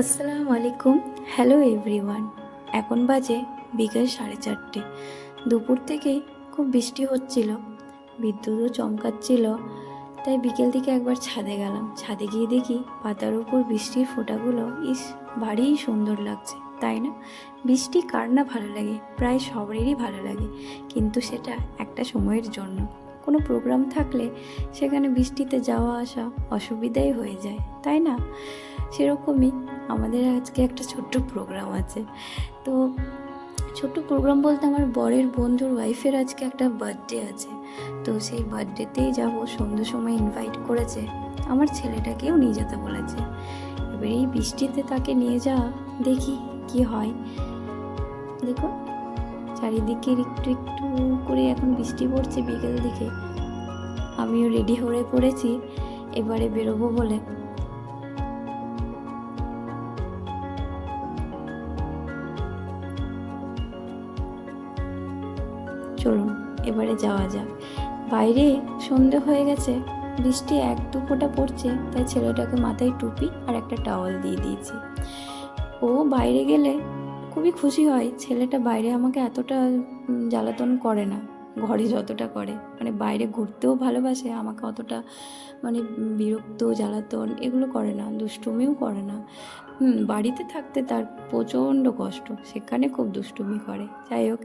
আসসালামু আলাইকুম। Hello everyone এখন বাজে বিকেল সাড়ে চারটে। দুপুর থেকেই খুব বৃষ্টি হচ্ছিল, বিদ্যুৎও চমকাচ্ছিল, তাই বিকেল দিকে একবার ছাদে গেলাম। ছাদে গিয়ে দেখি পাতার উপর বৃষ্টির ফোঁটাগুলো, ইস, ভারী সুন্দর লাগছে, তাই না? বৃষ্টি কার না ভালো লাগে? প্রায় সবারই ভালো লাগে, কিন্তু সেটা একটা সময়ের জন্য। কোনো প্রোগ্রাম থাকলে সেখানে বৃষ্টিতে যাওয়া আসা অসুবিধাই হয়ে যায়, তাই না? সেরকমই আমাদের আজকে একটা ছোট্ট প্রোগ্রাম আছে। তো ছোট্ট প্রোগ্রাম বলতে আমার বরের বন্ধুর ওয়াইফের আজকে একটা বার্থডে আছে। তো সেই বার্থডেতেই যাব সন্ধ্যের সময় ইনভাইট করেছে। আমার ছেলেটাকেও নিয়ে যেতে বলেছে। এবার এই বৃষ্টিতে তাকে নিয়ে যাওয়া, দেখি কি হয়। দেখো চারিদিকে একটু একটু করে এখন বৃষ্টি পড়ছে বিকেল দিকে। আমিও রেডি হয়ে পড়েছি, এবারে বেরোবো বলে। চলুন, এবারে যাওয়া যাক। বাইরে সন্ধে হয়ে গেছে, বৃষ্টি এক দু ফোঁটা পড়ছে, তাই ছেলেটাকে মাথায় টুপি আর একটা টাওয়াল দিয়ে দিয়েছি। ও বাইরে গেলে খুবই খুশি হয়, ছেলেটা বাইরে আমাকে এতটা জ্বালাতন করে না, ঘরে যতটা করে। মানে বাইরে ঘুরতেও ভালোবাসে, আমাকে অতটা মানে বিরক্ত, জ্বালাতন এগুলো করে না, দুষ্টুমিও করে না। বাড়িতে থাকতে তার প্রচণ্ড কষ্ট, সেখানে খুব দুষ্টুমি করে। যাই হোক,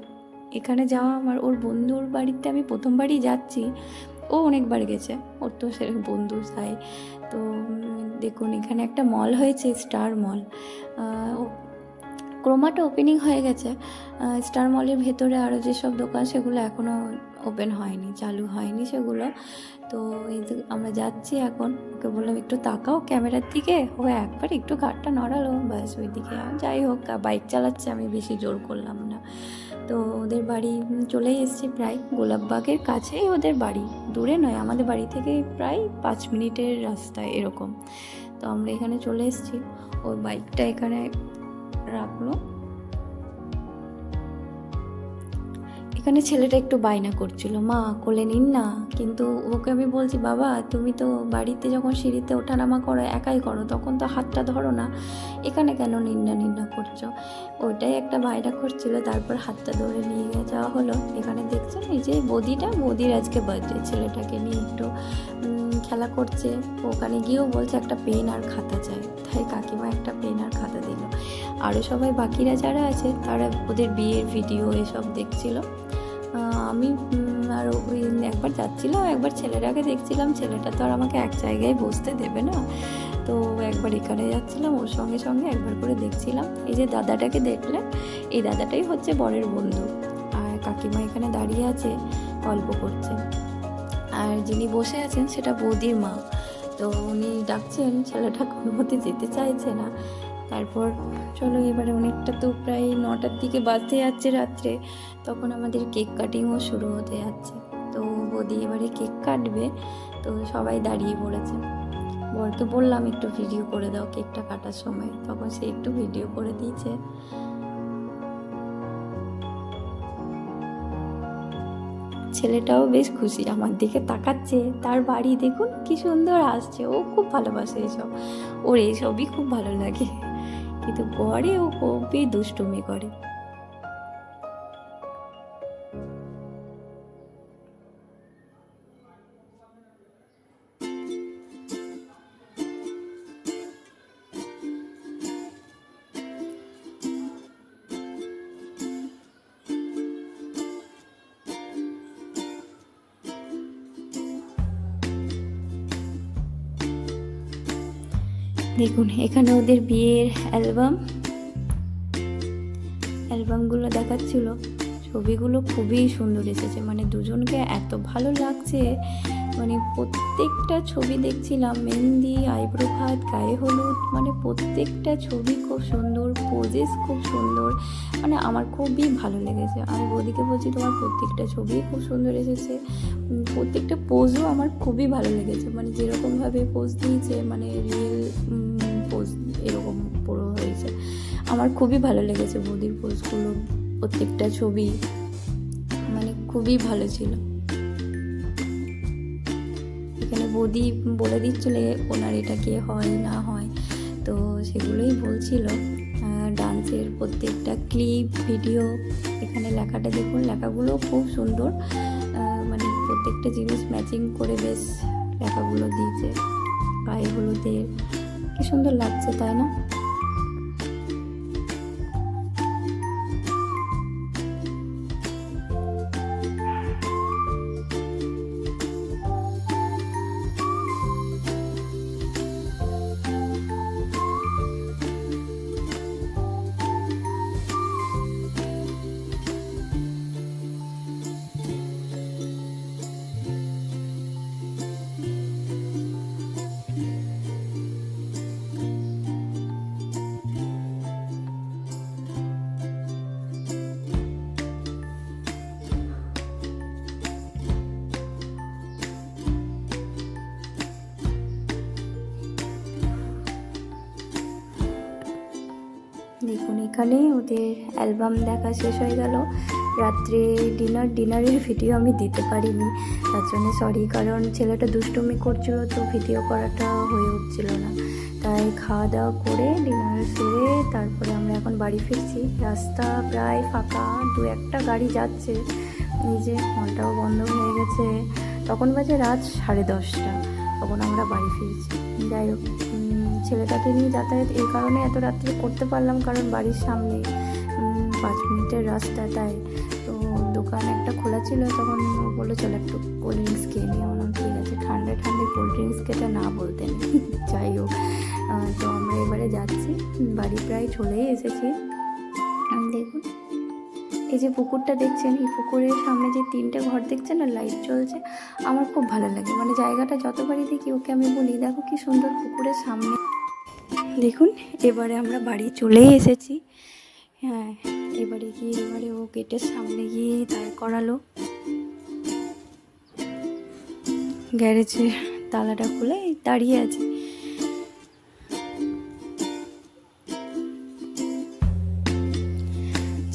এখানে যাওয়া আমার, ওর বন্ধুর বাড়িতে আমি প্রথমবারই যাচ্ছি, ও অনেকবার গেছে, ওর তো সেরকম বন্ধু তাই। তো দেখুন, এখানে একটা মল হয়েছে স্টার মল ক্রোমাটা ওপেনিং হয়ে গেছে স্টার মলের ভেতরে আরও যেসব দোকান সেগুলো এখনও ওপেন হয়নি, চালু হয়নি সেগুলো। তো এই আমরা যাচ্ছি এখন, ওকে বললাম, একটু তাকাও ক্যামেরার দিকে। ও একবার একটু ঘাটটা নড়ালো, ব্যাস ওই দিকে যাই হোক বাইক চালাচ্ছে, আমি বেশি জোর করলাম না। তো ওদের বাড়ি চলেই এসেছি প্রায় গোলাপবাগের কাছেই ওদের বাড়ি, দূরে নয়, আমাদের বাড়ি থেকে প্রায় পাঁচ মিনিটের রাস্তায় এরকম। তো আমরা এখানে চলে এসেছি, ওর বাইকটা এখানে রাখল। এখানে ছেলেটা একটু বায়না করছিল, মা, কোলে নিন না। কিন্তু ওকে আমি বলছি, বাবা, তুমি তো বাড়িতে যখন সিঁড়িতে ওঠানামা করো, একাই করো, তখন তো হাতটা ধরো না। এখানে কেন নিন্না নিন্না করছ? ওইটাই একটা বায়না করছিল, তারপর হাতটা ধরে নিয়ে যাওয়া হলো। এখানে দেখছেন এই যে বদিটা, বদির আজকে বার্থডে ছেলেটাকে নিয়ে একটু খেলা করছে। ওখানে গিয়েও বলছে একটা পেন আর খাতা চাই। তাই কাকিমা একটা পেন আর খাতা দিল। আরও সবাই বাকিরা যারা আছে, তারা ওদের বিয়ের ভিডিও এসব দেখছিল। আমি আর ওই একবার যাচ্ছিলাম, একবার ছেলেটাকে দেখছিলাম। ছেলেটা তো আর আমাকে এক জায়গায় বসতে দেবে না। তো একবার এখানে যাচ্ছিলাম, ওর সঙ্গে সঙ্গে একবার করে দেখছিলাম। এই যে দাদাটাকে দেখলেন এই দাদাটাই হচ্ছে বরের বন্ধু। আর কাকিমা এখানে দাঁড়িয়ে আছে, গল্প করছে। আর যিনি বসে আছেন সেটা বৌদির মা। তো উনি ডাকছেন, ছেলেটা কোনো মতে যেতে চাইছে না। তারপর চলো এবারে অনেকটা তো প্রায় নটার দিকে বাজতে যাচ্ছে রাত্রে। তখন আমাদের কেক কাটিংও শুরু হতে যাচ্ছে। তো বৌদি এবারে কেক কাটবে। তো সবাই দাঁড়িয়ে পড়েছে। বরকে বললাম, একটু ভিডিও করে দাও কেকটা কাটার সময়। তখন সে একটু ভিডিও করে দিয়েছে। ছেলেটাও বেশ খুশি, আমার দিকে তাকাচ্ছে। তার বাড়ি দেখুন কি সুন্দর আসছে, ও খুব ভালোবাসে এইসব ওর এইসবই খুব ভালো লাগে। কিন্তু গড়ে ও খুবই দুষ্টুমি করে। দেখুন, এখানে ওদের বিয়ের অ্যালবাম। অ্যালবামগুলো দেখাচ্ছিল। ছবিগুলো খুবই সুন্দর এসেছে। মানে দুজনকে এত ভালো লাগছে। মানে প্রত্যেকটা ছবি দেখছিলাম, মেহেন্দি, আইব্রো ভাত গায়ে হলুদ। মানে প্রত্যেকটা ছবি খুব সুন্দর পোজেস খুব সুন্দর। মানে আমার খুবই ভালো লেগেছে। আমি বৌদিকে বলছি, তোমার প্রত্যেকটা ছবি খুব সুন্দর এসেছে। প্রত্যেকটা পোজও আমার খুবই ভালো লেগেছে। মানে যেরকমভাবে পোজ দিয়েছে মানে রিয়েল আমার খুবই ভালো লেগেছে বৌদির পোস্টগুলো, প্রত্যেকটা ছবি। মানে খুবই ভালো ছিল। এখানে বৌদি বলে দিচ্ছিল ওনার এটা কে হয়, না হয়। তো সেগুলোই বলছিল। ডান্সের প্রত্যেকটা ক্লিপ, ভিডিও, এখানে লেখাটা দেখুন, লেখাগুলো খুব সুন্দর। মানে প্রত্যেকটা জিনিস ম্যাচিং করে বেশ লেখাগুলো দিয়েছে। গায়ে হলুদের। কি সুন্দর লাগছে, তাই না? দেখুন, এখানে ওদের অ্যালবাম দেখা শেষ হয়ে গেল। রাত্রে ডিনার, ডিনারের ভিডিও আমি দিতে পারিনি। তার জন্য সরি কারণ ছেলেটা দুষ্টুমি করছিল, তো ভিডিও করাটা হয়ে উঠছিল না। তাই খাওয়া দাওয়া করে ডিনার সেরে তারপরে আমরা এখন বাড়ি ফিরছি। রাস্তা প্রায় ফাঁকা, দু একটা গাড়ি যাচ্ছে। যে মনটাও বন্ধ হয়ে গেছে। তখন বাজে রাত সাড়ে দশটা। তখন আমরা বাড়ি ফিরছি। যাই হোক ছেলেটাকে নিয়ে যাতায়াত এই কারণে এত রাত্রে করতে পারলাম, কারণ বাড়ির সামনে পাঁচ মিনিটের রাস্তা তাই। তো দোকান একটা খোলা ছিল, তখন বলল, চলো একটু কোল্ড ড্রিঙ্কস খেয়ে নিই আমার ঠিক আছে। ঠান্ডা ঠান্ডা কোল্ড ড্রিঙ্কস খেতে না বলতেন যাই হোক তো আমরা এবারে যাচ্ছি। বাড়ি প্রায় চলেই এসেছি। দেখুন, এই যে পুকুরটা দেখছেন, এই পুকুরের যে তিনটে ঘর দেখছেন না লাইট জ্বলছে। আমার খুব ভালো লাগে। মানে জায়গাটা যতবারই দেখি, ওকে আমি বলি, দেখো কি সুন্দর পুকুরের সামনে। দেখুন, এবারে আমরা বাড়ি চলেই এসেছি। হ্যাঁ এবারে গিয়ে, এবারে ও গেটের সামনে গিয়ে দাঁড় করালো। গ্যারেজে তালাটা খুলে দাঁড়িয়ে আছে।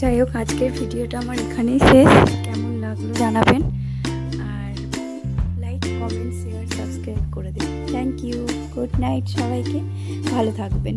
যাই হোক, আজকের ভিডিওটা আমার এখানেই শেষ। কেমন লাগল জানাবেন। আর লাইক কমেন্ট শেয়ার সাবস্ক্রাইব করে দিন। থ্যাংক ইউ গুড নাইট সবাইকে। ভালো থাকবেন।